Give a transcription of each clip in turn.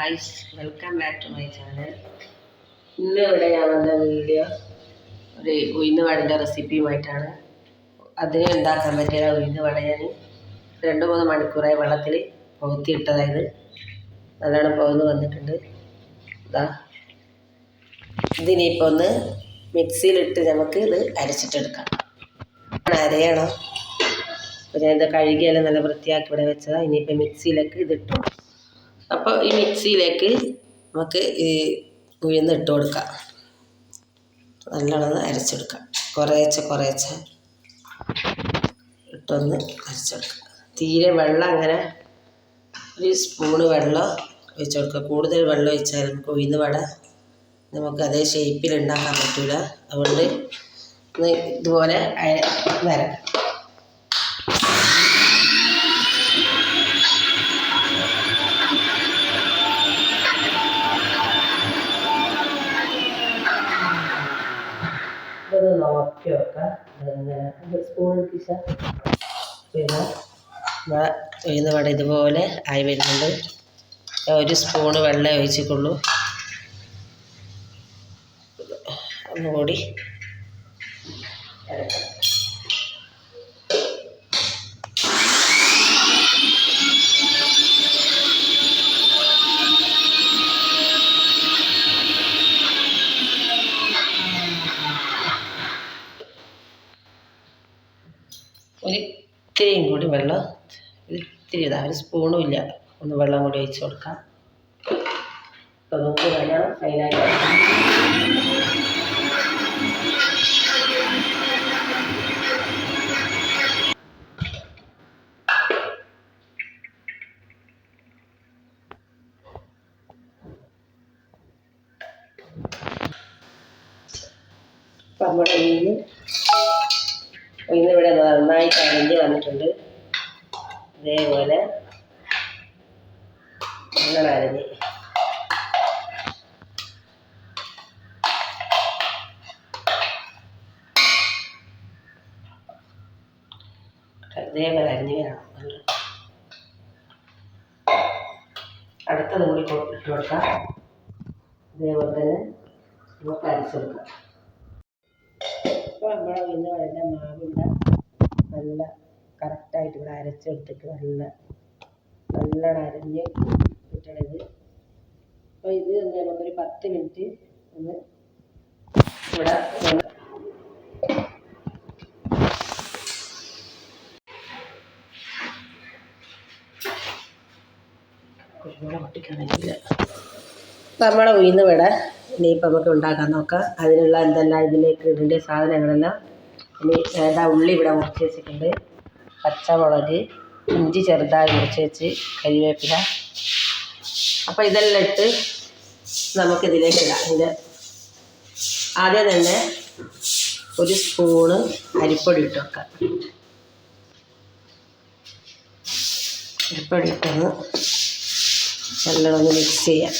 Guys welcome back to my channel ഇന്ന് ഇവിടെ ഞാൻ വന്ന വീഡിയോ ഒരു ഉഴുന്ന് വടന്റെ റെസിപ്പിയുമായിട്ടാണ് അതിന് ഉണ്ടാക്കാൻ പറ്റിയ ഉഴുന്ന് വട ഞാൻ രണ്ട് മൂന്ന് മണിക്കൂറായി വെള്ളത്തിൽ പോത്തിയിട്ടതായത്. നല്ലോണം പോന്ന് വന്നിട്ടുണ്ട്. ഇതാ ഇതിനിപ്പോൾ ഒന്ന് മിക്സിയിലിട്ട് നമുക്ക് ഇത് അരച്ചിട്ടെടുക്കാം. അരയണം. അപ്പോൾ ഞാനിത് കഴുകിയാലും നല്ല വൃത്തിയാക്കി ഇവിടെ വെച്ചതാണ് ഇനിയിപ്പോൾ മിക്സിയിലേക്ക് ഇതിട്ടു. അപ്പോൾ ഈ മിക്സിയിലേക്ക് നമുക്ക് ഈ ഉഴുന്ന് ഇട്ട് കൊടുക്കാം. നല്ലോണം അരച്ചെടുക്കാം. കുറേശ്ശെ കുറേശ്ശെ ഇട്ടൊന്ന് അരച്ചെടുക്കാം. തീരെ വെള്ളം അങ്ങനെ ഒരു സ്പൂണ് വെള്ളം ഒഴിച്ചു കൊടുക്കുക കൂടുതൽ വെള്ളം ഒഴിച്ചാൽ നമുക്ക് ഉഴുന്ന് വട നമുക്ക് അതേ ഷേപ്പിൽ ഉണ്ടാക്കാൻ പറ്റില്ല അതുകൊണ്ട് ഇതുപോലെ വരക്കാം ഒരു സ്പൂൺ കിശ പിന്നെ ഉഴുന്ന് വട ഇതുപോലെ ആയി വരുന്നുണ്ട്. ഒരു സ്പൂണ് വെള്ളം ഒഴിച്ചിട്ടുള്ളൂ. ഒന്നുകൂടി ഇളക്കാം. ഇത്തിരി ഇതാ ഒരു സ്പൂണും ഇല്ല. ഒന്ന് വെള്ളം കൂടി ഒഴിച്ച് കൊടുക്കാം. അപ്പോൾ നമുക്ക് വേണം ഫൈനായിട്ട് നമ്മുടെ ഉഴുന്ന് ഇവിടെ നന്നായി അരിഞ്ഞ് വന്നിട്ടുണ്ട്. ഇതേപോലെ നല്ല അരിഞ്ഞ്. ഇതേപോലെ അരിഞ്ഞ് അടുത്തത് കൂടി ഇട്ട് കൊടുക്കാം. ഇതേപോലെ തന്നെ നമുക്ക് അരച്ച് കൊടുക്കാം ഇപ്പോൾ നമ്മളെ വീണ്ടും അതിന്റെ മാവിന്റെ നല്ല കറക്റ്റായിട്ട് ഇവിടെ അരച്ചെടുത്തിട്ട് നല്ല നല്ലോണം അരഞ്ഞ് കിട്ടണത് അപ്പോൾ ഇത് എന്തായാലും ഒരു പത്ത് മിനിറ്റ് ഒന്ന് ഇവിടെ നമ്മളെ ഉഴുന്ന് വട ഇനിയിപ്പോൾ നമുക്ക് ഉണ്ടാക്കാൻ നോക്കാം. അതിനുള്ള എന്തെല്ലാം ഇതിലേക്ക് ഇതിന്റെ സാധനങ്ങളെല്ലാം ഇനി ഏതാ ഉള്ളി ഇവിടെ മുറിച്ച് വെച്ചിട്ടുണ്ട്. പച്ചമുളക് ഇഞ്ചി ചെറുതായി മുറിച്ച് വെച്ച് കരിവേപ്പില. അപ്പോൾ ഇതെല്ലാം ഇട്ട് നമുക്കിതിലേക്ക് ഇടാം. ഇതിന്റെ ആദ്യം തന്നെ ഒരു സ്പൂണ് അരിപ്പൊടി ഇട്ട് വെക്കാം. അരിപ്പൊടി ഇട്ടൊന്ന് നല്ലോണം ഒന്ന് മിക്സ് ചെയ്യാം.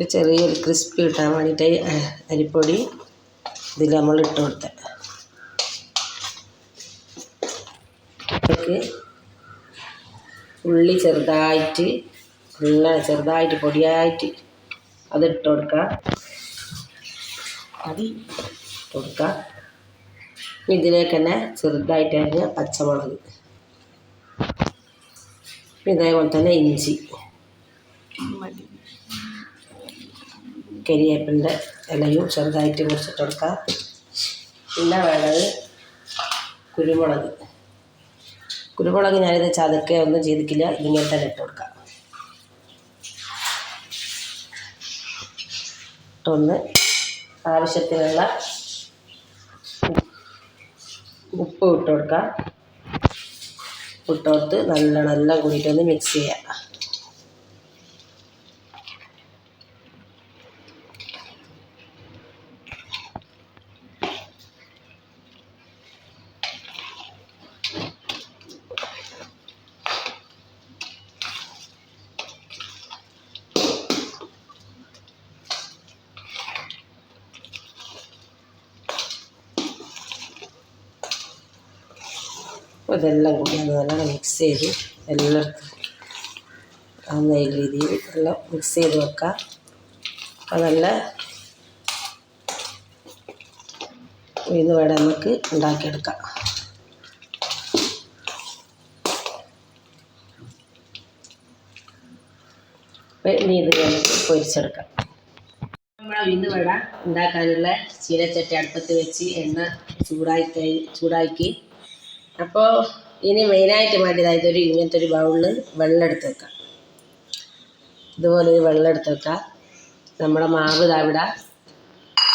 ഒരു ചെറിയൊരു ക്രിസ്പി കിട്ടാൻ വേണ്ടിയിട്ട് അരിപ്പൊടി ഇതിൽ നമ്മൾ ഇട്ട് കൊടുത്ത. അതിലേക്ക് ഉള്ളി ചെറുതായിട്ട് നല്ല ചെറുതായിട്ട് പൊടിയായിട്ട് അത് ഇട്ട് കൊടുക്കുക അത് ഇട്ട് കൊടുക്കുക ഇതിലേക്ക് തന്നെ ചെറുതായിട്ട് അരിഞ്ഞ പച്ചമുളക്. ഇതേപോലെ തന്നെ ഇഞ്ചി. കരിവേപ്പിന്റെ ഇലയും ചെറുതായിട്ട് മുറിച്ചിട്ട് കൊടുക്കാം. പിന്നെ വേണ്ടത് കുരുമുളക്. കുരുമുളക് ഞാനിത് ചതക്കെ ഒന്നും ചെയ്തിട്ടില്ല ഇതിങ്ങനെ തന്നെ ഇട്ട് കൊടുക്കാം. ഇട്ടൊന്ന് ആവശ്യത്തിനുള്ള ഉപ്പ് ഇട്ട് കൊടുക്കാം. ഇട്ട് കൊടുത്ത് നല്ലോണം എല്ലാം കൂടിയിട്ടൊന്ന് മിക്സ് ചെയ്യാം. അപ്പോൾ ഇതെല്ലാം കൂടി നല്ലോണം മിക്സ് ചെയ്ത് എല്ലായിടത്തും ആവുന്ന രീതിയിൽ എല്ലാം മിക്സ് ചെയ്ത് വെക്കാം. അപ്പോൾ നല്ല ഉഴുന്ന് വട നമുക്ക് ഉണ്ടാക്കിയെടുക്കാം. ഇനി ഇത് നമുക്ക് പൊരിച്ചെടുക്കാം. നമ്മളെ ഉഴുന്ന് വട ഉണ്ടാക്കാനുള്ള ചീനച്ചട്ടി അടുപ്പത്ത് വെച്ച് എണ്ണ ചൂടാക്കി ചൂടാക്കി അപ്പോൾ ഇനി മെയിനായിട്ട് വേണ്ടത് ഇതൊരു ഇങ്ങനത്തെ ഒരു ബൗളിൽ വെള്ളം എടുത്ത് വെക്കാം. ഇതുപോലെ ഒരു വെള്ളം എടുത്ത് വെക്കാം. നമ്മുടെ മാവ് ഇതാ ഇവിടെ.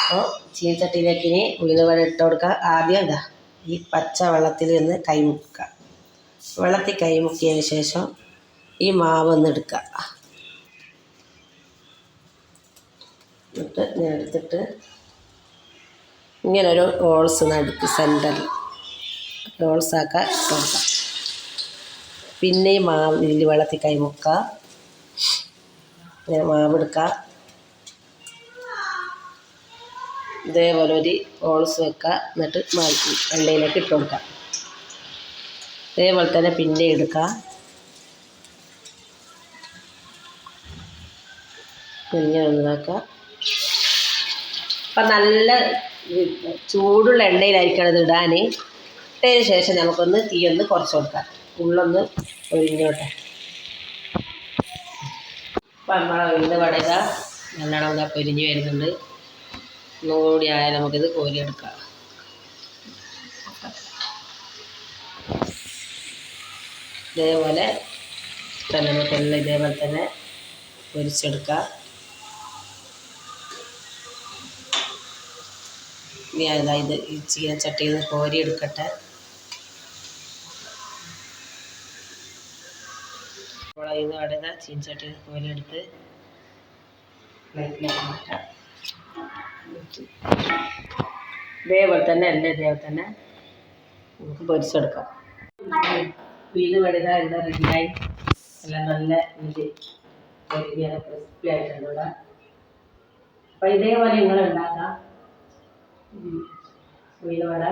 അപ്പോൾ ചീനച്ചട്ടിയിലേക്ക് ഇനി ഉഴുന്ന് വെള്ളം ഇട്ട് കൊടുക്കുക ആദ്യം എന്താ ഈ പച്ച വെള്ളത്തിൽ നിന്ന് കൈമുക്കുക. വെള്ളത്തിൽ കൈമുക്കിയതിന് ശേഷം ഈ മാവ് ഒന്ന് എടുക്കുക എന്നിട്ട് ഞാൻ എടുത്തിട്ട് ഇങ്ങനൊരു ഹോൾസ് നടുക്ക് സെന്ററിൽ ആക്കാൻ ഇട്ട് പിന്നെ മാവ് ഇതിൽ വെള്ളത്തിൽ കൈമുക്ക. മുക്കുക ഇങ്ങനെ മാവ് എടുക്ക ഇതേപോലെ ഒരു ഹോൾസ് വെക്കുക എന്നിട്ട് മാറ്റി എണ്ണയിലേക്ക് ഇട്ട് കൊടുക്കുക ഇതേപോലെ തന്നെ പിന്നെ എടുക്കുക പിന്നെ ഒന്നാക്കുക അപ്പം നല്ല ചൂടുള്ള എണ്ണയിലായിരിക്കണം ഇത് ഇടാൻ. ഇട്ടതിന് ശേഷം നമുക്കൊന്ന് തീ ഒന്ന് കുറച്ച് കൊടുക്കാം. ഉള്ളൊന്ന് ഒഴിഞ്ഞോട്ടെ. അപ്പം നമ്മളെ ഉഴുന്ന് വടക നല്ലോണം ഇതാ പൊരിഞ്ഞ് വരുന്നുണ്ട്. ഒന്നുകൂടി ആയാൽ നമുക്കിത് കോരിയെടുക്കാം. ഇതേപോലെ തന്നെ ഇതേപോലെ തന്നെ പൊരിച്ചെടുക്കാം. ഇനി അതായത് ഈ ചീനച്ചട്ടിയിൽ നിന്ന് കോരി എടുക്കട്ടെ ചീനച്ചട്ടിയിൽ നിന്ന് കോരി എടുത്ത് പ്ലേറ്റിലേക്ക് ഇതേപോലെ തന്നെ എല്ലാം ഇതേപോലെ തന്നെ നമുക്ക് പൊരിച്ചെടുക്കാം വീട് വഴുത എല്ലാം റെഡിയായി എല്ലാം നല്ല ഇത് പൊരിഞ്ഞ ക്രിസ്പി ഇവിടെ. അപ്പം ഇതേപോലെ നിങ്ങൾ ഉണ്ടാക്കാം. വീട് വട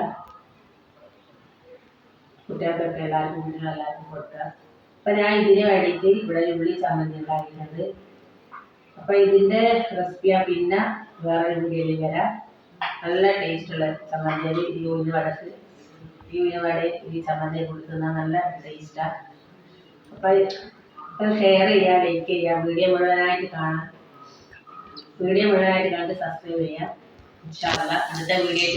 കുട്ടികൾക്കൊക്കെ എല്ലാവർക്കും എല്ലാവർക്കും കൊടുക്കുക. അപ്പം ഞാൻ ഇതിന് വേണ്ടിയിട്ട് ഇവിടെ ഉള്ളി ചമ്മന്തി ഉണ്ടാക്കിയിട്ടുണ്ട്. അപ്പം ഇതിന്റെ റെസിപ്പിയാ പിന്നെ വേറെ വീഡിയോയിൽ വരാം. നല്ല ടേസ്റ്റുള്ള ചമ്മന്തി ഈ ഉഴുന്ന് വടക്ക്. ഈ ഉഴുന്ന് വട ഈ ചമ്മന്തി കൊടുക്കുന്ന നല്ല ടേസ്റ്റാണ് അപ്പം ഷെയർ ചെയ്യുക ലൈക്ക് ചെയ്യുക വീഡിയോ മുഴുവനായിട്ട് കാണാം. വീഡിയോ മുഴുവനായിട്ട് കണ്ട് സബ്സ്ക്രൈബ് ചെയ്യാം. ഇൻഷാല്ല അടുത്ത വീഡിയോ